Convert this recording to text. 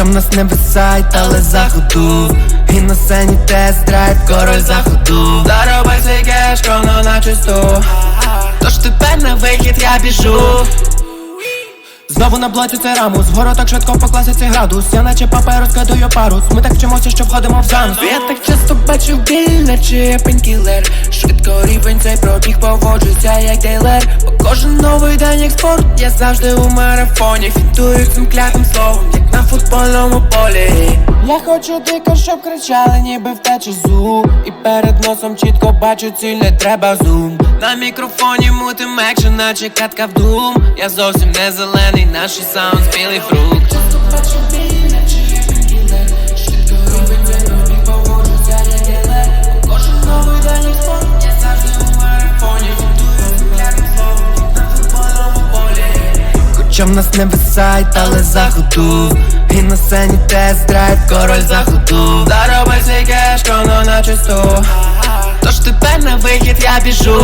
В нас не висайт, але заходу. І на сцені тест драйв, король заходу. Зароби свій кеш, коно на чисту. Тож тепер на вихід я біжу. Знову на блоці це рамус. Вгору так швидко по класиці градус. Я наче папа розкладую парус. Ми так вчимося, що входимо в занус Я так часто бачив біль, наче пенкілер Швидко рівень цей пробіг поводжуся як дейлер. Бо кожен новий день як спорт Я завжди у марафоні. Фінтую цим клятим словом, на футбольному полі. Я хочу дико, щоб кричали, ніби втече зу І перед носом чітко бачу ціль, не треба зум. На мікрофоні мутим екшен, наче катка в дум. Я зовсім не зелений, наш саунд білий фрукт Хоча в нас не висайт, але заходу І на сцені тест драйв, король заходу Зароби свій кеш, коно на чисту. Тож тепер на вихід я біжу